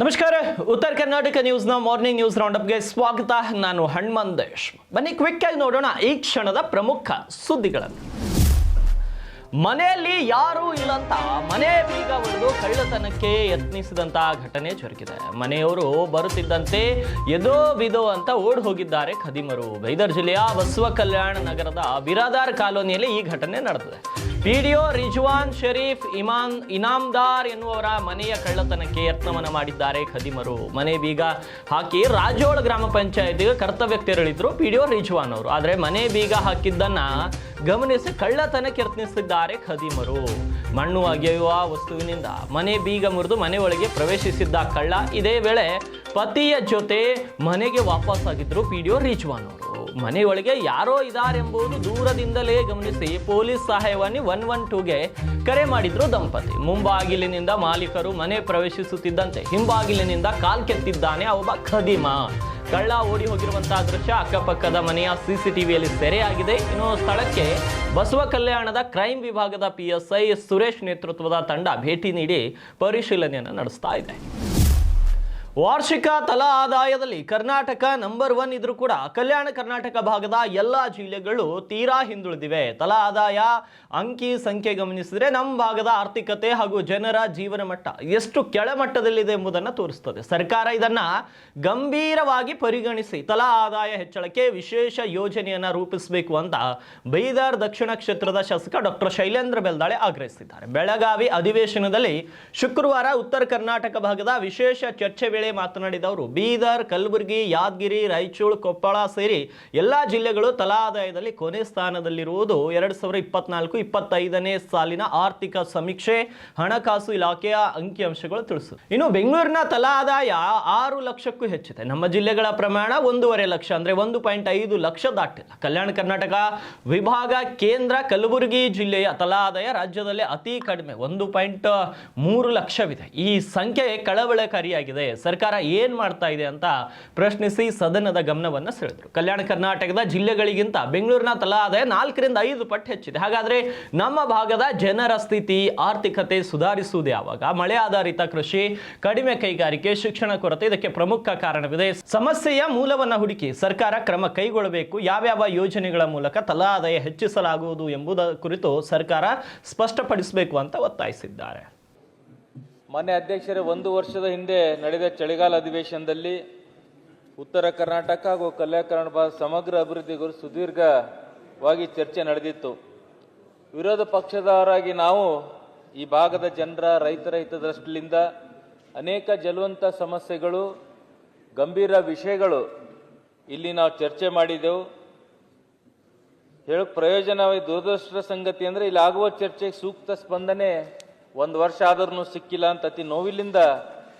ನಮಸ್ಕಾರ. ಉತ್ತರ ಕರ್ನಾಟಕ ನ್ಯೂಸ್ನ morning news ರೌಂಡಪ್ಗೆ ಸ್ವಾಗತ. ನಾನು ಹಣ್ಮಂದೇಶ್ ಬನ್ನಿ ಕ್ವಿಕ್ ಆಗಿ ನೋಡೋಣ ಈ ಕ್ಷಣದ ಪ್ರಮುಖ ಸುದ್ದಿಗಳನ್ನು. ಮನೆಯಲ್ಲಿ ಯಾರೂ ಇಲ್ಲಂತ ಮನೆ ಬೀಗ ಒಂದು ಕಳ್ಳತನಕ್ಕೆ ಯತ್ನಿಸಿದಂತ ಘಟನೆ ಜರುಗಿದೆ. ಮನೆಯವರು ಬರುತ್ತಿದ್ದಂತೆ ಎದೋ ಬಿದೋ ಅಂತ ಓಡ್ ಹೋಗಿದ್ದಾರೆ ಖದಿಮರು. ಬೈದರ್ ಜಿಲ್ಲೆಯ ಬಸವ ಕಲ್ಯಾಣ ನಗರದ ಬಿರಾದಾರ್ ಕಾಲೋನಿಯಲ್ಲಿ ಈ ಘಟನೆ ನಡೆದಿದೆ. ಪಿಡಿಒ ರಿಜ್ವಾನ್ ಶರೀಫ್ ಇಮಾನ್ ಇನಾಮ್ದಾರ್ ಎನ್ನುವರ ಮನೆಯ ಕಳ್ಳತನಕ್ಕೆ ಯತ್ನವನ ಮಾಡಿದ್ದಾರೆ ಖದಿಮರು. ಮನೆ ಬೀಗ ಹಾಕಿ ರಾಜೋಳ ಗ್ರಾಮ ಪಂಚಾಯತಿಗೆ ಕರ್ತವ್ಯಕ್ಕೆ ತೆರಳಿದ್ರು ಪಿಡಿಒ ರಿಜ್ವಾನ್ ಅವರು. ಆದರೆ ಮನೆ ಬೀಗ ಹಾಕಿದ್ದನ್ನ ಗಮನಿಸಿ ಕಳ್ಳತನಕ್ಕೆ ಯತ್ನಿಸಿದ್ದಾರೆ ಖದೀಮರು. ಮಣ್ಣು ಅಗೆಯುವ ವಸ್ತುವಿನಿಂದ ಮನೆ ಬೀಗ ಮುರಿದು ಮನೆ ಒಳಗೆ ಪ್ರವೇಶಿಸಿದ್ದ ಕಳ್ಳ ಇದೇ ವೇಳೆ ಪತಿಯ ಜೊತೆ ಮನೆಗೆ ವಾಪಸ್ ಆಗಿದ್ರು ಪಿಡಿಒ ರಿಜ್ವಾನ್ ಅವರು. ಮನೆಯೊಳಗೆ ಯಾರೋ ಇದಾರೆಂಬುದು ದೂರದಿಂದಲೇ ಗಮನಿಸಿ ಪೊಲೀಸ್ ಸಹಾಯವಾಣಿ ಒನ್ ಒನ್ ಟೂಗೆ ಕರೆ ಮಾಡಿದ್ರು ದಂಪತಿ. ಮುಂಬಾಗಿಲಿನಿಂದ ಮಾಲೀಕರು ಮನೆ ಪ್ರವೇಶಿಸುತ್ತಿದ್ದಂತೆ ಹಿಂಬಾಗಿಲಿನಿಂದ ಕಾಲ್ ಕೆತ್ತಿದ್ದಾನೆ ಒಬ್ಬ ಖದೀಮ. ಕಳ್ಳ ಓಡಿ ಹೋಗಿರುವಂತಹ ದೃಶ್ಯ ಅಕ್ಕಪಕ್ಕದ ಮನೆಯ ಸಿಸಿಟಿವಿಯಲ್ಲಿ ಸೆರೆಯಾಗಿದೆ. ಇನ್ನು ಸ್ಥಳಕ್ಕೆ ಬಸವ ಕಲ್ಯಾಣದ ಕ್ರೈಮ್ ವಿಭಾಗದ ಪಿಎಸ್ಐ ಸುರೇಶ್ ನೇತೃತ್ವದ ತಂಡ ಭೇಟಿ ನೀಡಿ ಪರಿಶೀಲನೆಯನ್ನು ನಡೆಸ್ತಾ ಇದೆ. ವಾರ್ಷಿಕ ತಲಾ ಆದಾಯದಲ್ಲಿ ಕರ್ನಾಟಕ ನಂಬರ್ ಒನ್ ಇದ್ರೂ ಕೂಡ ಕಲ್ಯಾಣ ಕರ್ನಾಟಕ ಭಾಗದ ಎಲ್ಲ ಜಿಲ್ಲೆಗಳು ತೀರಾ ಹಿಂದುಳಿದಿವೆ. ತಲಾ ಆದಾಯ ಅಂಕಿ ಸಂಖ್ಯೆ ಗಮನಿಸಿದ್ರೆ ನಮ್ಮ ಭಾಗದ ಆರ್ಥಿಕತೆ ಹಾಗೂ ಜನರ ಜೀವನ ಮಟ್ಟ ಎಷ್ಟು ಕೆಳಮಟ್ಟದಲ್ಲಿದೆ ಎಂಬುದನ್ನು ತೋರಿಸ್ತದೆ. ಸರ್ಕಾರ ಇದನ್ನ ಗಂಭೀರವಾಗಿ ಪರಿಗಣಿಸಿ ತಲಾ ಆದಾಯ ಹೆಚ್ಚಳಕ್ಕೆ ವಿಶೇಷ ಯೋಜನೆಯನ್ನ ರೂಪಿಸಬೇಕು ಅಂತ ಬೈದಾರ್ ದಕ್ಷಿಣ ಕ್ಷೇತ್ರದ ಶಾಸಕ ಡಾಕ್ಟರ್ ಶೈಲೇಂದ್ರ ಬೆಲ್ದಾಳೆ ಆಗ್ರಹಿಸಿದ್ದಾರೆ. ಬೆಳಗಾವಿ ಅಧಿವೇಶನದಲ್ಲಿ ಶುಕ್ರವಾರ ಉತ್ತರ ಕರ್ನಾಟಕ ಭಾಗದ ವಿಶೇಷ ಚರ್ಚೆ ವೇಳೆ ಮಾತನಾಡಿದ ಅವರು, ಬೀದರ್, ಕಲಬುರಗಿ, ಯಾದಗಿರಿ, ರಾಯಚೂರು, ಕೊಪ್ಪಳ ಸೇರಿ ಎಲ್ಲಾ ಜಿಲ್ಲೆಗಳು ತಲಾ ಆದಾಯದಲ್ಲಿ ಕೊನೆ ಸ್ಥಾನದಲ್ಲಿರುವುದು ಎರಡು ಸಾವಿರದ ಇಪ್ಪತ್ನಾಲ್ಕು ಇಪ್ಪತ್ತೈದನೇ ಸಾಲಿನ ಆರ್ಥಿಕ ಸಮೀಕ್ಷೆ, ಹಣಕಾಸು ಇಲಾಖೆಯ ಅಂಕಿಅಂಶಗಳು ತಿಳಿಸು ಇನ್ನು ಬೆಂಗಳೂರಿನ ತಲಾ ಆದಾಯ ಆರು ಲಕ್ಷಕ್ಕೂ ಹೆಚ್ಚಿದೆ ನಮ್ಮ ಜಿಲ್ಲೆಗಳ ಪ್ರಮಾಣ ಒಂದೂವರೆ ಲಕ್ಷ, ಅಂದ್ರೆ ಒಂದು ಪಾಯಿಂಟ್ ಐದು ಲಕ್ಷ ದಾಟಿಲ್ಲ. ಕಲ್ಯಾಣ ಕರ್ನಾಟಕ ವಿಭಾಗ, ಕೇಂದ್ರ, ಕಲಬುರಗಿ ಜಿಲ್ಲೆಯ ತಲಾ ಆದಾಯ ರಾಜ್ಯದಲ್ಲಿ ಅತಿ ಕಡಿಮೆ, ಒಂದು ಪಾಯಿಂಟ್ ಮೂರು ಲಕ್ಷವಿದೆ. ಈ ಸಂಖ್ಯೆ ಕಳವಳಕಾರಿಯಾಗಿದೆ. ಸರ್ಕಾರ ಏನ್ ಮಾಡ್ತಾ ಇದೆ ಅಂತ ಪ್ರಶ್ನಿಸಿ ಸದನದ ಗಮನವನ್ನು ಸೆಳೆದರು. ಕಲ್ಯಾಣ ಕರ್ನಾಟಕದ ಜಿಲ್ಲೆಗಳಿಗಿಂತ ಬೆಂಗಳೂರಿನ ತಲಾ ಆದಾಯ ನಾಲ್ಕರಿಂದ ಐದು ಪಟ್ಟು ಹೆಚ್ಚಿದೆ. ಹಾಗಾದ್ರೆ ನಮ್ಮ ಭಾಗದ ಜನರ ಸ್ಥಿತಿ, ಆರ್ಥಿಕತೆ ಸುಧಾರಿಸುವುದು ಯಾವಾಗ? ಮಳೆ ಆಧಾರಿತ ಕೃಷಿ, ಕಡಿಮೆ ಕೈಗಾರಿಕೆ, ಶಿಕ್ಷಣ ಕೊರತೆ, ಇದಕ್ಕೆ ಪ್ರಮುಖ ಕಾರಣವಿದೆ. ಸಮಸ್ಯೆಯ ಮೂಲವನ್ನ ಹುಡುಕಿ ಸರ್ಕಾರ ಕ್ರಮ ಕೈಗೊಳ್ಳಬೇಕು. ಯಾವ್ಯಾವ ಯೋಜನೆಗಳ ಮೂಲಕ ತಲಾ ಆದಾಯ ಹೆಚ್ಚಿಸಲಾಗುವುದು ಎಂಬುದರ ಕುರಿತು ಸರ್ಕಾರ ಸ್ಪಷ್ಟಪಡಿಸಬೇಕು ಅಂತ ಒತ್ತಾಯಿಸಿದ್ದಾರೆ. ಮಾನ್ಯ ಅಧ್ಯಕ್ಷರೇ, ಒಂದು ವರ್ಷದ ಹಿಂದೆ ನಡೆದ ಚಳಿಗಾಲ ಅಧಿವೇಶನದಲ್ಲಿ ಉತ್ತರ ಕರ್ನಾಟಕ ಹಾಗೂ ಕಲ್ಯಾಣ ಕರ್ನಾಟಕ ಸಮಗ್ರ ಅಭಿವೃದ್ಧಿ ಸುದೀರ್ಘವಾಗಿ ಚರ್ಚೆ ನಡೆದಿತ್ತು. ವಿರೋಧ ಪಕ್ಷದವರಾಗಿ ನಾವು ಈ ಭಾಗದ ಜನರ, ರೈತರ ಹಿತದೃಷ್ಟಿಯಿಂದ ಅನೇಕ ಜಲವಂತ ಸಮಸ್ಯೆಗಳು, ಗಂಭೀರ ವಿಷಯಗಳು ಇಲ್ಲಿ ನಾವು ಚರ್ಚೆ ಮಾಡಿದೆವು. ಹೇಳೋಕ್ಕೆ ಪ್ರಯೋಜನವಾಗಿ, ದುರದೃಷ್ಟದ ಸಂಗತಿ ಅಂದರೆ ಇಲ್ಲಿ ಆಗುವ ಚರ್ಚೆಗೆ ಸೂಕ್ತ ಸ್ಪಂದನೆ ಒಂದು ವರ್ಷ ಆದ್ರೂ ಸಿಕ್ಕಿಲ್ಲ ಅಂತ ಅತಿ ನೋವಿಲ್ಲಿಂದ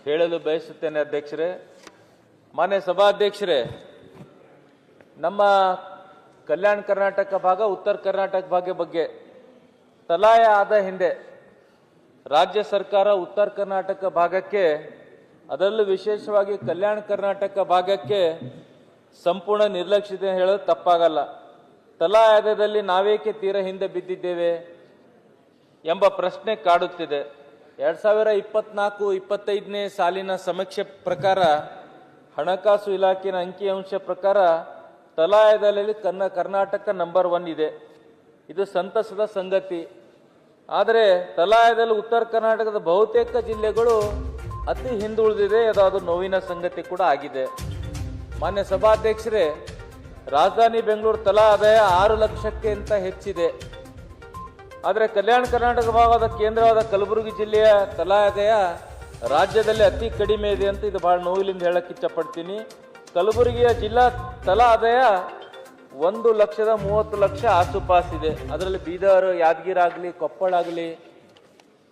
ಹೇಳಲು ಬಯಸುತ್ತೇನೆ ಅಧ್ಯಕ್ಷರೇ. ಮಾನ್ಯ ಸಭಾಧ್ಯಕ್ಷರೇ, ನಮ್ಮ ಕಲ್ಯಾಣ ಕರ್ನಾಟಕ ಭಾಗ, ಉತ್ತರ ಕರ್ನಾಟಕ ಭಾಗ ಬಗ್ಗೆ ತಲಾಯ ಆದ ಹಿಂದೆ ರಾಜ್ಯ ಸರ್ಕಾರ ಉತ್ತರ ಕರ್ನಾಟಕ ಭಾಗಕ್ಕೆ, ಅದರಲ್ಲೂ ವಿಶೇಷವಾಗಿ ಕಲ್ಯಾಣ ಕರ್ನಾಟಕ ಭಾಗಕ್ಕೆ ಸಂಪೂರ್ಣ ನಿರ್ಲಕ್ಷ್ಯತೆ ಹೇಳೋದು ತಪ್ಪಾಗಲ್ಲ. ತಲಾಯದಲ್ಲಿ ನಾವೇಕೆ ತೀರ ಹಿಂದೆ ಬಿದ್ದಿದ್ದೇವೆ? ಎಂಬ ಪ್ರಶ್ನೆ ಕಾಡುತ್ತಿದೆ. ಎರಡ್ ಸಾವಿರ ಇಪ್ಪತ್ನಾಲ್ಕು ಇಪ್ಪತ್ತೈದನೇ ಸಾಲಿನ ಸಮೀಕ್ಷೆ ಪ್ರಕಾರ ಹಣಕಾಸು ಇಲಾಖೆಯ ಅಂಕಿಅಂಶ ಪ್ರಕಾರ ತಲಾಯದಲ್ಲಿ ಕನ್ನ ಕರ್ನಾಟಕ ನಂಬರ್ ಒನ್ ಇದೆ. ಇದು ಸಂತಸದ ಸಂಗತಿ. ಆದರೆ ತಲಾಯದಲ್ಲಿ ಉತ್ತರ ಕರ್ನಾಟಕದ ಬಹುತೇಕ ಜಿಲ್ಲೆಗಳು ಅತಿ ಹಿಂದುಳಿದಿದೆ ಅದು ನೋವಿನ ಸಂಗತಿ ಕೂಡ ಆಗಿದೆ. ಮಾನ್ಯ ಸಭಾಧ್ಯಕ್ಷರೇ, ರಾಜಧಾನಿ ಬೆಂಗಳೂರು ತಲಾ ಆದಾಯ ಆರು ಲಕ್ಷಕ್ಕೆ ಅಂತ ಹೆಚ್ಚಿದೆ. ಆದರೆ ಕಲ್ಯಾಣ ಕರ್ನಾಟಕ ಭಾಗದ ಕೇಂದ್ರವಾದ ಕಲಬುರಗಿ ಜಿಲ್ಲೆಯ ತಲಾ ಆದಾಯ ರಾಜ್ಯದಲ್ಲಿ ಅತಿ ಕಡಿಮೆ ಇದೆ ಅಂತ ಇದು ಭಾಳ ನೋವಿಲಿಂದ ಹೇಳಕ್ಕೆ ಇಚ್ಛಪಡ್ತೀನಿ ಕಲಬುರಗಿಯ ಜಿಲ್ಲಾ ತಲಾ ಆದಾಯ ಒಂದು ಲಕ್ಷದ ಮೂವತ್ತು ಲಕ್ಷ ಆಸುಪಾಸಿದೆ. ಅದರಲ್ಲಿ ಬೀದರ್ ಯಾದಗಿರಿ ಆಗಲಿ ಕೊಪ್ಪಳ ಆಗಲಿ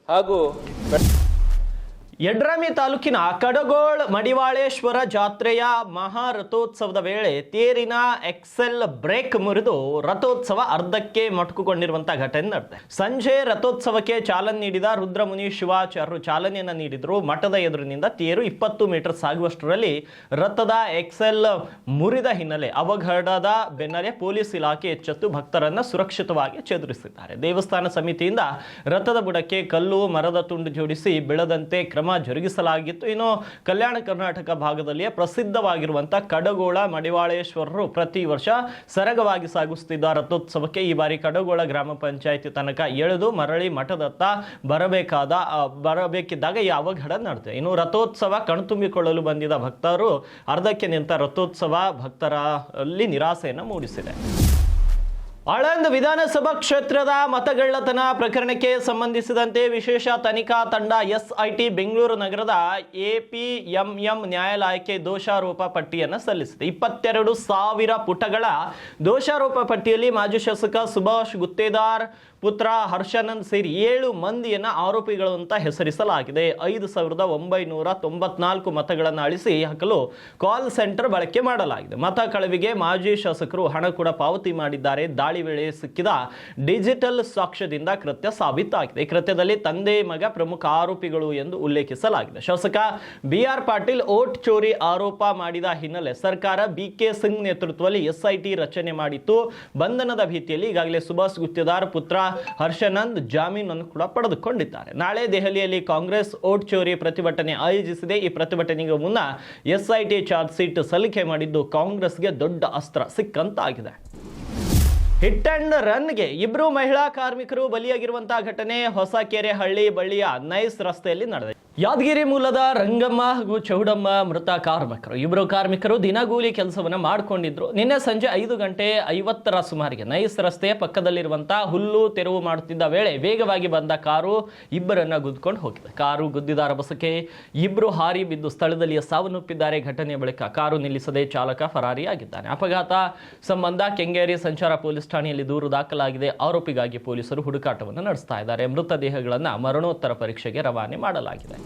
ಹಾಗೂ ಯಡ್ರಾಮಿ ತಾಲೂಕಿನ ಕಡಗೋಳ್ ಮಡಿವಾಳೇಶ್ವರ ಜಾತ್ರೆಯ ಮಹಾರಥೋತ್ಸವದ ವೇಳೆ ತೇರಿನ ಎಕ್ಸೆಲ್ ಬ್ರೇಕ್ ಮುರಿದು ರಥೋತ್ಸವ ಅರ್ಧಕ್ಕೆ ಮೊಟಕುಗೊಂಡಿರುವಂತಹ ಘಟನೆ ನಡೆದಿದೆ. ಸಂಜೆ ರಥೋತ್ಸವಕ್ಕೆ ಚಾಲನೆ ನೀಡಿದ ರುದ್ರಮುನಿ ಶಿವಾಚಾರ್ಯರು ಚಾಲನೆಯನ್ನು ನೀಡಿದ್ರು. ಮಠದ ಎದುರಿನಿಂದ ತೇರು ಇಪ್ಪತ್ತು ಮೀಟರ್ ಸಾಗುವಷ್ಟರಲ್ಲಿ ರಥದ ಎಕ್ಸೆಲ್ ಮುರಿದ ಹಿನ್ನೆಲೆ ಅವಘಡದ ಬೆನ್ನಲ್ಲೇ ಪೊಲೀಸ್ ಇಲಾಖೆ ಎಚ್ಚೆತ್ತು ಭಕ್ತರನ್ನು ಸುರಕ್ಷಿತವಾಗಿ ಚದುರಿಸಿದ್ದಾರೆ. ದೇವಸ್ಥಾನ ಸಮಿತಿಯಿಂದ ರಥದ ಬುಡಕ್ಕೆ ಕಲ್ಲು, ಮರದ ತುಂಡು ಜೋಡಿಸಿ ಬೆಳೆದಂತೆ ಕ್ರಮ ಕಾರ್ಯಕ್ರಮ ಜರುಗಿಸಲಾಗಿತ್ತು. ಇನ್ನು ಕಲ್ಯಾಣ ಕರ್ನಾಟಕ ಭಾಗದಲ್ಲಿಯೇ ಪ್ರಸಿದ್ಧವಾಗಿರುವಂಥ ಕಡಗೋಳ ಮಡಿವಾಳೇಶ್ವರರು ಪ್ರತಿ ವರ್ಷ ಸರಗವಾಗಿ ಸಾಗಿಸುತ್ತಿದ್ದ ರಥೋತ್ಸವಕ್ಕೆ ಈ ಬಾರಿ ಕಡಗೋಳ ಗ್ರಾಮ ಪಂಚಾಯಿತಿ ತನಕ ಎಳೆದು ಮರಳಿ ಮಠದತ್ತ ಬರಬೇಕಾದ ಬರಬೇಕಿದ್ದಾಗ ಈ ಅವಘಡ ನಡೆದಿದೆ. ಇನ್ನು ರಥೋತ್ಸವ ಕಣ್ತುಂಬಿಕೊಳ್ಳಲು ಬಂದಿದ್ದ ಭಕ್ತರು ಅರ್ಧಕ್ಕೆ ನಿಂತ ರಥೋತ್ಸವ ಭಕ್ತರಲ್ಲಿ ನಿರಾಸೆಯನ್ನು ಮೂಡಿಸಿದೆ. ಆಳಂದ್ ವಿಧಾನಸಭಾ ಕ್ಷೇತ್ರದ ಮತಗಳ್ಳತನ ಪ್ರಕರಣಕ್ಕೆ ಸಂಬಂಧಿಸಿದಂತೆ ವಿಶೇಷ ತನಿಖಾ ತಂಡ ಎಸ್ಐಟಿ ಬೆಂಗಳೂರು ನಗರದ ಎಪಿಎಂಎಂ ನ್ಯಾಯಾಲಯಕ್ಕೆ ದೋಷಾರೋಪ ಪಟ್ಟಿಯನ್ನು ಸಲ್ಲಿಸಿದೆ. ಇಪ್ಪತ್ತೆರಡು ಸಾವಿರ ಪುಟಗಳ ದೋಷಾರೋಪ ಪಟ್ಟಿಯಲ್ಲಿ ಮಾಜಿ ಶಾಸಕ ಸುಭಾಷ್ ಗುತ್ತೇದಾರ್ ಪುತ್ರ ಹರ್ಷಾನಂದ್ ಸೇರಿ ಏಳು ಮಂದಿಯನ್ನು ಆರೋಪಿಗಳು ಅಂತ ಹೆಸರಿಸಲಾಗಿದೆ. ಐದು ಸಾವಿರದ ಒಂಬೈನೂರ ತೊಂಬತ್ನಾಲ್ಕು ಮತಗಳನ್ನು ಅಳಿಸಿ ಹಾಕಲು ಕಾಲ್ ಸೆಂಟರ್ ಬಳಕೆ ಮಾಡಲಾಗಿದೆ. ಮತ ಕಳವಿಗೆ ಮಾಜಿ ಶಾಸಕರು ಹಣ ಕೂಡ ಪಾವತಿ ಮಾಡಿದ್ದಾರೆ. ದಾಳಿ ವೇಳೆ ಸಿಕ್ಕಿದ ಡಿಜಿಟಲ್ ಸಾಕ್ಷ್ಯದಿಂದ ಕೃತ್ಯ ಸಾಬೀತಾಗಿದೆ. ಈ ಕೃತ್ಯದಲ್ಲಿ ತಂದೆ, ಮಗ ಪ್ರಮುಖ ಆರೋಪಿಗಳು ಎಂದು ಉಲ್ಲೇಖಿಸಲಾಗಿದೆ. ಶಾಸಕ ಬಿ ಆರ್ ಪಾಟೀಲ್ ಓಟ್ ಚೋರಿ ಆರೋಪ ಮಾಡಿದ ಹಿನ್ನೆಲೆ ಸರ್ಕಾರ ಬಿ ಕೆ ಸಿಂಗ್ ನೇತೃತ್ವದಲ್ಲಿ ಎಸ್ಐಟಿ ರಚನೆ ಮಾಡಿತ್ತು. ಬಂಧನದ ಭೀತಿಯಲ್ಲಿ ಈಗಾಗಲೇ ಸುಭಾಷ್ ಗುತ್ತೇದಾರ್ ಪುತ್ರ ಹರ್ಷನಂದ್ ಜಾಮೀನನ್ನು ಕೂಡ ಪಡೆದುಕೊಂಡಿದ್ದಾರೆ. ನಾಳೆ ದೆಹಲಿಯಲ್ಲಿ ಕಾಂಗ್ರೆಸ್ ಓಟ್ ಚೋರಿ ಪ್ರತಿಭಟನೆ ಆಯೋಜಿಸಿದೆ. ಈ ಪ್ರತಿಭಟನೆಗೂ ಮುನ್ನ ಎಸ್ಐಟಿ ಚಾರ್ಜ್ ಶೀಟ್ ಸಲ್ಲಿಕೆ ಮಾಡಿದ್ದು ಕಾಂಗ್ರೆಸ್ಗೆ ದೊಡ್ಡ ಅಸ್ತ್ರ ಸಿಕ್ಕಂತಾಗಿದೆ. ಹಿಟ್ ಅಂಡ್ ರನ್ಗೆ ಇಬ್ರು ಮಹಿಳಾ ಕಾರ್ಮಿಕರು ಬಲಿಯಾಗಿರುವಂತಹ ಘಟನೆ ಹೊಸಕೆರೆ ಹಳ್ಳಿ ಬಳ್ಳಿಯ ನೈಸ್ ರಸ್ತೆಯಲ್ಲಿ ನಡೆದಿದೆ. ಯಾದಗಿರಿ ಮೂಲದ ರಂಗಮ್ಮ ಹಾಗೂ ಚೌಡಮ್ಮ ಮೃತ ಕಾರ್ಮಿಕರು. ಇಬ್ಬರು ಕಾರ್ಮಿಕರು ದಿನಗೂಲಿ ಕೆಲಸವನ್ನು ಮಾಡಿಕೊಂಡಿದ್ರು. ನಿನ್ನೆ ಸಂಜೆ ಐದು ಗಂಟೆ ಐವತ್ತರ ಸುಮಾರಿಗೆ ನೈಸ್ ರಸ್ತೆಯ ಪಕ್ಕದಲ್ಲಿರುವಂತಹ ಹುಲ್ಲು ತೆರವು ಮಾಡುತ್ತಿದ್ದ ವೇಳೆ ವೇಗವಾಗಿ ಬಂದ ಕಾರು ಇಬ್ಬರನ್ನ ಗುದ್ದುಕೊಂಡು ಹೋಗಿದೆ. ಕಾರು ಗುದ್ದಿದ ರಭಸಕ್ಕೆ ಇಬ್ಬರು ಹಾರಿ ಬಿದ್ದು ಸ್ಥಳದಲ್ಲಿಯೇ ಸಾವನ್ನಪ್ಪಿದ್ದಾರೆ. ಘಟನೆಯ ಬಳಿಕ ಕಾರು ನಿಲ್ಲಿಸದೆ ಚಾಲಕ ಫರಾರಿಯಾಗಿದ್ದಾನೆ. ಅಪಘಾತ ಸಂಬಂಧ ಕೆಂಗೇರಿ ಸಂಚಾರ ಪೊಲೀಸ್ ಠಾಣೆಯಲ್ಲಿ ದೂರು ದಾಖಲಾಗಿದೆ. ಆರೋಪಿಗಾಗಿ ಪೊಲೀಸರು ಹುಡುಕಾಟವನ್ನು ನಡೆಸ್ತಾ ಇದ್ದಾರೆ. ಮೃತದೇಹಗಳನ್ನು ಮರಣೋತ್ತರ ಪರೀಕ್ಷೆಗೆ ರವಾನೆ ಮಾಡಲಾಗಿದೆ.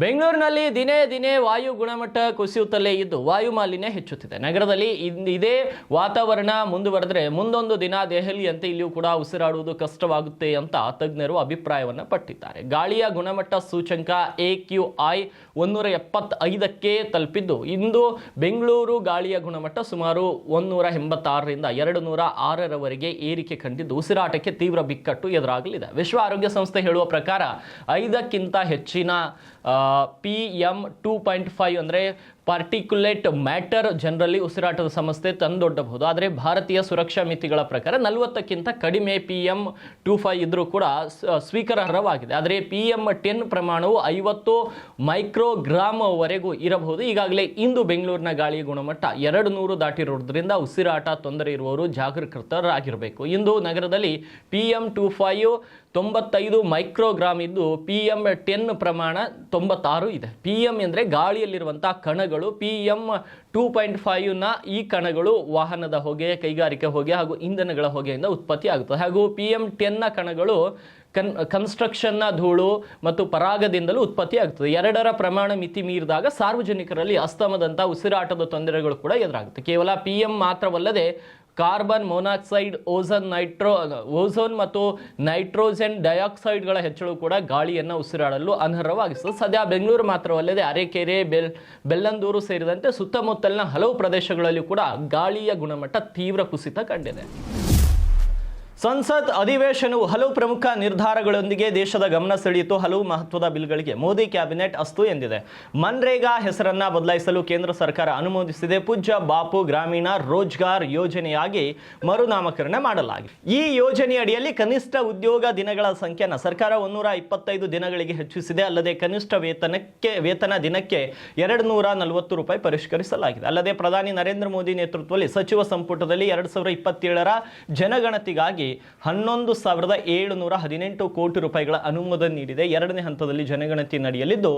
ಬೆಂಗಳೂರಿನಲ್ಲಿ ದಿನೇ ದಿನೇ ವಾಯು ಗುಣಮಟ್ಟ ಕುಸಿಯುತ್ತಲೇ ಇದ್ದು ವಾಯು ಮಾಲಿನ್ಯ ಹೆಚ್ಚುತ್ತಿದೆ. ನಗರದಲ್ಲಿ ಇದ್- ವಾತಾವರಣ ಮುಂದುವರೆದ್ರೆ ಮುಂದೊಂದು ದಿನ ದೆಹಲಿಯಂತೆ ಇಲ್ಲಿಯೂ ಕೂಡ ಉಸಿರಾಡುವುದು ಕಷ್ಟವಾಗುತ್ತೆ ಅಂತ ತಜ್ಞರು ಅಭಿಪ್ರಾಯವನ್ನು ಪಟ್ಟಿದ್ದಾರೆ. ಗಾಳಿಯ ಗುಣಮಟ್ಟ ಸೂಚಂಕ ಎ ಕ್ಯೂ ಐ ಒಂದೂರ ಎಪ್ಪತ್ತೈದಕ್ಕೆ ತಲುಪಿದ್ದು, ಇಂದು ಬೆಂಗಳೂರು ಗಾಳಿಯ ಗುಣಮಟ್ಟ ಸುಮಾರು ಒಂದೂರ ಎಂಬತ್ತಾರರಿಂದ ಎರಡು ನೂರ ಆರರವರೆಗೆ ಏರಿಕೆ ಕಂಡಿದ್ದು, ಉಸಿರಾಟಕ್ಕೆ ತೀವ್ರ ಬಿಕ್ಕಟ್ಟು ಎದುರಾಗಲಿದೆ. ವಿಶ್ವ ಆರೋಗ್ಯ ಸಂಸ್ಥೆ ಹೇಳುವ ಪ್ರಕಾರ ಐದಕ್ಕಿಂತ ಹೆಚ್ಚಿನ P M two point five ಅಂದರೆ ಪಾರ್ಟಿಕ್ಯುಲೇಟ್ ಮ್ಯಾಟರ್ ಜನರಲ್ಲಿ ಉಸಿರಾಟದ ಸಮಸ್ಯೆ ತಂದೊಡ್ಡಬಹುದು. ಆದರೆ ಭಾರತೀಯ ಸುರಕ್ಷಾ ಮಿತಿಗಳ ಪ್ರಕಾರ ನಲವತ್ತಕ್ಕಿಂತ ಕಡಿಮೆ ಪಿ ಎಂ ಟು ಫೈವ್ ಇದ್ದರೂ ಕೂಡ ಸ್ವೀಕಾರಾರ್ಹವಾಗಿದೆ. ಆದರೆ ಪಿ ಎಂ ಟೆನ್ ಪ್ರಮಾಣವು ಐವತ್ತು ಮೈಕ್ರೋಗ್ರಾಮ್ವರೆಗೂ ಇರಬಹುದು. ಈಗಾಗಲೇ ಇಂದು ಬೆಂಗಳೂರಿನ ಗಾಳಿಯ ಗುಣಮಟ್ಟ ಎರಡು ನೂರು ದಾಟಿರೋದ್ರಿಂದ ಉಸಿರಾಟ ತೊಂದರೆ ಇರುವವರು ಜಾಗೃತರಾಗಿರಬೇಕು ಇಂದು ನಗರದಲ್ಲಿ ಪಿ ಎಂ ಟು ಫೈವ್ ತೊಂಬತ್ತೈದು ಮೈಕ್ರೋಗ್ರಾಮ್ ಇದ್ದು ಪಿ ಎಂ ಟೆನ್ ಪ್ರಮಾಣ ತೊಂಬತ್ತಾರು ಇದೆ. ಪಿ ಎಂ ಎಂದರೆ ಗಾಳಿಯಲ್ಲಿರುವಂಥ ಕಣಗಳು. ಪಿ ಎಂ ಟೂ ಪಾಯಿಂಟ್ ಫೈವ್ನ ಈ ಕಣಗಳು ವಾಹನದ ಹೊಗೆ, ಕೈಗಾರಿಕೆ ಹೊಗೆ ಹಾಗೂ ಇಂಧನಗಳ ಹೊಗೆಯಿಂದ ಉತ್ಪತ್ತಿ ಆಗುತ್ತದೆ. ಹಾಗೂ ಪಿ ಎಂ ಟೆನ್ನ ಕಣಗಳು ಕನ್ ಕನ್ಸ್ಟ್ರಕ್ಷನ್ನ ಧೂಳು ಮತ್ತು ಪರಾಗದಿಂದಲೂ ಉತ್ಪತ್ತಿ ಆಗ್ತದೆ ಎರಡರ ಪ್ರಮಾಣ ಮಿತಿ ಮೀರಿದಾಗ ಸಾರ್ವಜನಿಕರಲ್ಲಿ ಅಸ್ತಮದಂಥ ಉಸಿರಾಟದ ತೊಂದರೆಗಳು ಕೂಡ ಎದುರಾಗುತ್ತೆ. ಕೇವಲ ಪಿ ಎಂ ಮಾತ್ರವಲ್ಲದೆ carbon monoxide ozone nitro ozone ಮತ್ತು ನೈಟ್ರೋಜನ್ ಡೈಆಕ್ಸೈಡ್ಗಳ ಹೆಚ್ಚಳವು ಕೂಡ ಗಾಳಿಯನ್ನು ಉಸಿರಾಡಲು ಅನರ್ಹವಾಗಿಸುತ್ತದೆ. ಸದ್ಯ ಬೆಂಗಳೂರು ಮಾತ್ರವಲ್ಲದೆ ಅರೆಕೆರೆ, ಬೆಲ್ ಬೆಲ್ಲಂದೂರು ಸೇರಿದಂತೆ ಸುತ್ತಮುತ್ತಲಿನ ಹಲವು ಪ್ರದೇಶಗಳಲ್ಲಿ ಕೂಡ ಗಾಳಿಯ ಗುಣಮಟ್ಟ ತೀವ್ರ ಕುಸಿತ ಕಂಡಿದೆ. ಸಂಸತ್ ಅಧಿವೇಶನವು ಹಲವು ಪ್ರಮುಖ ನಿರ್ಧಾರಗಳೊಂದಿಗೆ ದೇಶದ ಗಮನ ಸೆಳೆಯಿತು. ಹಲವು ಮಹತ್ವದ ಬಿಲ್ಗಳಿಗೆ ಮೋದಿ ಕ್ಯಾಬಿನೆಟ್ ಅಸ್ತು ಎಂದಿದೆ. ಮನ್ರೇಗಾ ಹೆಸರನ್ನ ಬದಲಾಯಿಸಲು ಕೇಂದ್ರ ಸರ್ಕಾರ ಅನುಮೋದಿಸಿದೆ. ಪೂಜ್ಯ ಬಾಪು ಗ್ರಾಮೀಣ ರೋಜ್ಗಾರ್ ಯೋಜನೆಯಾಗಿ ಮರುನಾಮಕರಣ ಮಾಡಲಾಗಿದೆ. ಈ ಯೋಜನೆಯಡಿಯಲ್ಲಿ ಕನಿಷ್ಠ ಉದ್ಯೋಗ ದಿನಗಳ ಸಂಖ್ಯೆಯನ್ನು ಸರ್ಕಾರ ಒಂದೂರ ಇಪ್ಪತ್ತೈದು ದಿನಗಳಿಗೆ ಹೆಚ್ಚಿಸಿದೆ. ಅಲ್ಲದೆ ಕನಿಷ್ಠ ವೇತನಕ್ಕೆ, ವೇತನ ದಿನಕ್ಕೆ ಎರಡು ನೂರ ನಲವತ್ತು ರೂಪಾಯಿ ಪರಿಷ್ಕರಿಸಲಾಗಿದೆ. ಅಲ್ಲದೆ ಪ್ರಧಾನಿ ನರೇಂದ್ರ ಮೋದಿ ನೇತೃತ್ವದಲ್ಲಿ ಸಚಿವ ಸಂಪುಟದಲ್ಲಿ ಎರಡು ಸಾವಿರದ ಇಪ್ಪತ್ತೇಳರ ಜನಗಣತಿಗಾಗಿ ಹನ್ನೊಂದು ಸಾವಿರದ ಏಳುನೂರ ಹದಿನೆಂಟು ಕೋಟಿ ರೂಪಾಯಿಗಳ ಅನುಮೋದನೆ ನೀಡಿದೆ. ಎರಡನೇ ಹಂತದಲ್ಲಿ ಜನಗಣತಿ ನಡೆಯಲಿದ್ದು,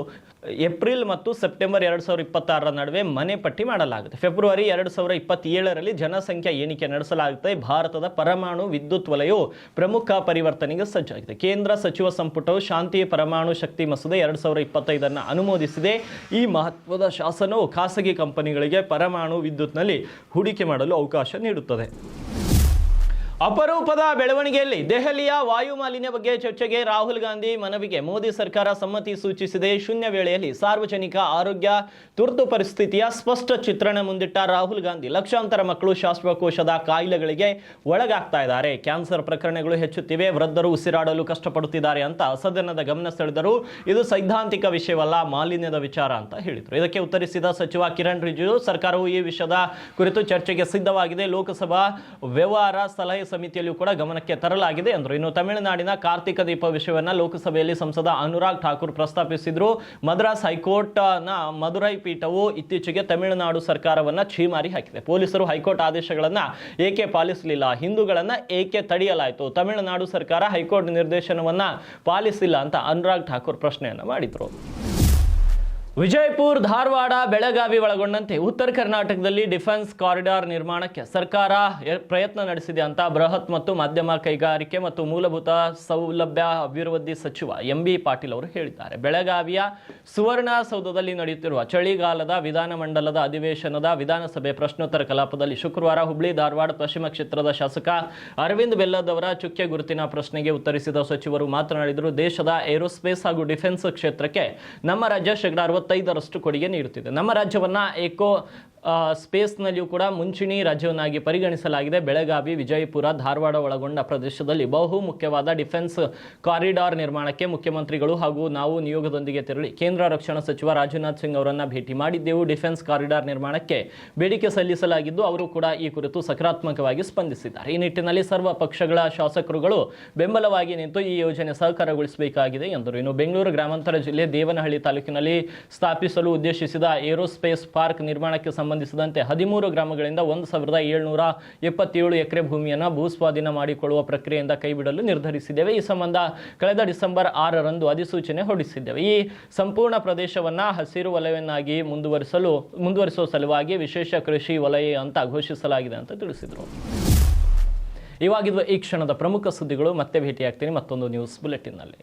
ಏಪ್ರಿಲ್ ಮತ್ತು ಸೆಪ್ಟೆಂಬರ್ ಎರಡು ಸಾವಿರದ ಇಪ್ಪತ್ತಾರರ ನಡುವೆ ಮನೆ ಪಟ್ಟಿ ಮಾಡಲಾಗುತ್ತೆ. ಫೆಬ್ರವರಿ ಎರಡು ಸಾವಿರದ ಇಪ್ಪತ್ತೇಳರಲ್ಲಿ ಜನಸಂಖ್ಯಾ ಎಣಿಕೆ ನಡೆಸಲಾಗುತ್ತೆ. ಭಾರತದ ಪರಮಾಣು ವಿದ್ಯುತ್ ವಲಯವು ಪ್ರಮುಖ ಪರಿವರ್ತನೆಗೆ ಸಜ್ಜಾಗಿದೆ. ಕೇಂದ್ರ ಸಚಿವ ಸಂಪುಟವು ಶಾಂತಿ ಪರಮಾಣು ಶಕ್ತಿ ಮಸೂದೆ ಎರಡು ಸಾವಿರದ ಇಪ್ಪತ್ತೈದನ್ನು ಅನುಮೋದಿಸಿದೆ. ಈ ಮಹತ್ವದ ಶಾಸನವು ಖಾಸಗಿ ಕಂಪನಿಗಳಿಗೆ ಪರಮಾಣು ವಿದ್ಯುತ್ನಲ್ಲಿ ಹೂಡಿಕೆ ಮಾಡಲು ಅವಕಾಶ ನೀಡುತ್ತದೆ. ಅಪರೂಪದ ಬೆಳವಣಿಗೆಯಲ್ಲಿ ದೆಹಲಿಯ ವಾಯು ಮಾಲಿನ್ಯ ಬಗ್ಗೆ ಚರ್ಚೆಗೆ ರಾಹುಲ್ ಗಾಂಧಿ ಮನವಿಗೆ ಮೋದಿ ಸರ್ಕಾರ ಸಮ್ಮತಿ ಸೂಚಿಸಿದೆ. ಶೂನ್ಯ ವೇಳೆಯಲ್ಲಿ ಸಾರ್ವಜನಿಕ ಆರೋಗ್ಯ ತುರ್ತು ಪರಿಸ್ಥಿತಿಯ ಸ್ಪಷ್ಟ ಚಿತ್ರಣ ಮುಂದಿಟ್ಟ ರಾಹುಲ್ ಗಾಂಧಿ ಲಕ್ಷಾಂತರ ಮಕ್ಕಳು ಶ್ವಾಸಕೋಶದ ಕಾಯಿಲೆಗಳಿಗೆ ಒಳಗಾಗ್ತಾ ಇದ್ದಾರೆ. ಕ್ಯಾನ್ಸರ್ ಪ್ರಕರಣಗಳು ಹೆಚ್ಚುತ್ತಿವೆ. ವೃದ್ಧರು ಉಸಿರಾಡಲು ಕಷ್ಟಪಡುತ್ತಿದ್ದಾರೆ ಅಂತ ಸದನದ ಗಮನ ಸೆಳೆದರು ಇದು ಸೈದ್ಧಾಂತಿಕ ವಿಷಯವಲ್ಲ, ಮಾಲಿನ್ಯದ ವಿಚಾರ ಅಂತ ಹೇಳಿದರು. ಇದಕ್ಕೆ ಉತ್ತರಿಸಿದ ಸಚಿವ ಕಿರಣ್ ರಿಜಿಜು, ಸರ್ಕಾರವು ಈ ವಿಷಯದ ಕುರಿತು ಚರ್ಚೆಗೆ ಸಿದ್ಧವಾಗಿದೆ. ಲೋಕಸಭಾ ವ್ಯವಹಾರ ಸಲಹೆ ಸಮಿತಿಯಲ್ಲಿಯೂ ಕೂಡ ಗಮನಕ್ಕೆ ತರಲಾಗಿದೆ ಎಂದರು. ಇನ್ನು ತಮಿಳುನಾಡಿನ ಕಾರ್ತಿಕ ದೀಪ ವಿಷಯವನ್ನ ಲೋಕಸಭೆಯಲ್ಲಿ ಸಂಸದ ಅನುರಾಗ್ ಠಾಕೂರ್ ಪ್ರಸ್ತಾಪಿಸಿದ್ರು. ಮದ್ರಾಸ್ ಹೈಕೋರ್ಟ್ನ ಮದುರೈ ಪೀಠವು ಇತ್ತೀಚೆಗೆ ತಮಿಳುನಾಡು ಸರ್ಕಾರವನ್ನ ಛೀಮಾರಿ ಹಾಕಿದೆ. ಪೊಲೀಸರು ಹೈಕೋರ್ಟ್ ಆದೇಶಗಳನ್ನ ಏಕೆ ಪಾಲಿಸಲಿಲ್ಲ? ಹಿಂದೂಗಳನ್ನ ಏಕೆ ತಡೆಯಲಾಯಿತು? ತಮಿಳುನಾಡು ಸರ್ಕಾರ ಹೈಕೋರ್ಟ್ ನಿರ್ದೇಶನವನ್ನ ಪಾಲಿಸಿಲ್ಲ ಅಂತ ಅನುರಾಗ್ ಠಾಕೂರ್ ಪ್ರಶ್ನೆಯನ್ನ ಮಾಡಿದ್ರು. ವಿಜಯಪುರ, ಧಾರವಾಡ, ಬೆಳಗಾವಿ ಒಳಗೊಂಡಂತೆ ಉತ್ತರ ಕರ್ನಾಟಕದಲ್ಲಿ ಡಿಫೆನ್ಸ್ ಕಾರಿಡಾರ್ ನಿರ್ಮಾಣಕ್ಕೆ ಸರ್ಕಾರ ಪ್ರಯತ್ನ ನಡೆಸಿದೆ ಅಂತ ಬೃಹತ್ ಮತ್ತು ಮಧ್ಯಮ ಕೈಗಾರಿಕೆ ಮತ್ತು ಮೂಲಭೂತ ಸೌಲಭ್ಯ ಅಭಿವೃದ್ಧಿ ಸಚಿವ ಎಂ ಬಿ ಪಾಟೀಲ್ ಅವರು ಹೇಳಿದ್ದಾರೆ. ಬೆಳಗಾವಿಯ ಸುವರ್ಣಸೌಧದಲ್ಲಿ ನಡೆಯುತ್ತಿರುವ ಚಳಿಗಾಲದ ವಿಧಾನಮಂಡಲದ ಅಧಿವೇಶನದ ವಿಧಾನಸಭೆ ಪ್ರಶ್ನೋತ್ತರ ಕಲಾಪದಲ್ಲಿ ಶುಕ್ರವಾರ ಹುಬ್ಳಿ, ಧಾರವಾಡ ಪಶ್ಚಿಮ ಕ್ಷೇತ್ರದ ಶಾಸಕ ಅರವಿಂದ್ ಬೆಲ್ಲದ್ ಅವರ ಚುಕ್ಕೆ ಗುರುತಿನ ಪ್ರಶ್ನೆಗೆ ಉತ್ತರಿಸಿದ ಸಚಿವರು ಮಾತನಾಡಿದರು, ದೇಶದ ಏರೋಸ್ಪೇಸ್ ಹಾಗೂ ಡಿಫೆನ್ಸ್ ಕ್ಷೇತ್ರಕ್ಕೆ ನಮ್ಮ ರಾಜ್ಯ ಶೇಕಡಾ ಅರವತ್ತೈದರಷ್ಟು ಕೊಡುಗೆ ನೀಡುತ್ತಿದೆ. ನಮ್ಮ ರಾಜ್ಯವನ್ನ ಏಕೋ ಸ್ಪೇಸ್ನಲ್ಲಿಯೂ ಕೂಡ ಮುಂಚೂಣಿ ರಾಜ್ಯವನ್ನಾಗಿ ಪರಿಗಣಿಸಲಾಗಿದೆ. ಬೆಳಗಾವಿ, ವಿಜಯಪುರ, ಧಾರವಾಡ ಒಳಗೊಂಡ ಪ್ರದೇಶದಲ್ಲಿ ಬಹು ಮುಖ್ಯವಾದ ಡಿಫೆನ್ಸ್ ಕಾರಿಡಾರ್ ನಿರ್ಮಾಣಕ್ಕೆ ಮುಖ್ಯಮಂತ್ರಿಗಳು ಹಾಗೂ ನಾವು ನಿಯೋಗದೊಂದಿಗೆ ತೆರಳಿ ಕೇಂದ್ರ ರಕ್ಷಣಾ ಸಚಿವ ರಾಜನಾಥ್ ಸಿಂಗ್ ಅವರನ್ನು ಭೇಟಿ ಮಾಡಿದ್ದೆವು. ಡಿಫೆನ್ಸ್ ಕಾರಿಡಾರ್ ನಿರ್ಮಾಣಕ್ಕೆ ಬೇಡಿಕೆ ಸಲ್ಲಿಸಲಾಗಿದ್ದು, ಅವರು ಕೂಡ ಈ ಕುರಿತು ಸಕಾರಾತ್ಮಕವಾಗಿ ಸ್ಪಂದಿಸಿದ್ದಾರೆ. ಈ ನಿಟ್ಟಿನಲ್ಲಿ ಸರ್ವ ಪಕ್ಷಗಳ ಶಾಸಕರುಗಳು ಬೆಂಬಲವಾಗಿ ನಿಂತು ಈ ಯೋಜನೆ ಸಹಕಾರಗೊಳಿಸಬೇಕಾಗಿದೆ ಎಂದರು. ಇನ್ನು ಬೆಂಗಳೂರು ಗ್ರಾಮಾಂತರ ಜಿಲ್ಲೆ ದೇವನಹಳ್ಳಿ ತಾಲೂಕಿನಲ್ಲಿ ಸ್ಥಾಪಿಸಲು ಉದ್ದೇಶಿಸಿದ ಏರೋಸ್ಪೇಸ್ ಪಾರ್ಕ್ ನಿರ್ಮಾಣಕ್ಕೆ ಸಂಬಂಧಿಸಿದಂತೆ ಹದಿಮೂರು ಗ್ರಾಮಗಳಿಂದ ಒಂದು ಸಾವಿರದ ಏಳ್ನೂರ ಎಪ್ಪತ್ತೇಳು ಎಕರೆ ಭೂಮಿಯನ್ನು ಭೂಸ್ವಾಧೀನ ಮಾಡಿಕೊಳ್ಳುವ ಪ್ರಕ್ರಿಯೆಯಿಂದ ಕೈಬಿಡಲು ನಿರ್ಧರಿಸಿದ್ದೇವೆ. ಈ ಸಂಬಂಧ ಕಳೆದ ಡಿಸೆಂಬರ್ ಆರರಂದು ಅಧಿಸೂಚನೆ ಹೊರಡಿಸಿದ್ದೇವೆ. ಈ ಸಂಪೂರ್ಣ ಪ್ರದೇಶವನ್ನ ಹಸಿರು ವಲಯವನ್ನಾಗಿ ಮುಂದುವರಿಸಲು, ಮುಂದುವರಿಸುವ ಸಲುವಾಗಿ ವಿಶೇಷ ಕೃಷಿ ವಲಯ ಅಂತ ಘೋಷಿಸಲಾಗಿದೆ ಅಂತ ತಿಳಿಸಿದರು. ಇವಾಗಿರುವ ಈ ಕ್ಷಣದ ಪ್ರಮುಖ ಸುದ್ದಿಗಳು ಮತ್ತೆ ಭೇಟಿಯಾಗ್ತೀನಿ ಮತ್ತೊಂದು ನ್ಯೂಸ್ ಬುಲೆಟಿನ್ನಲ್ಲಿ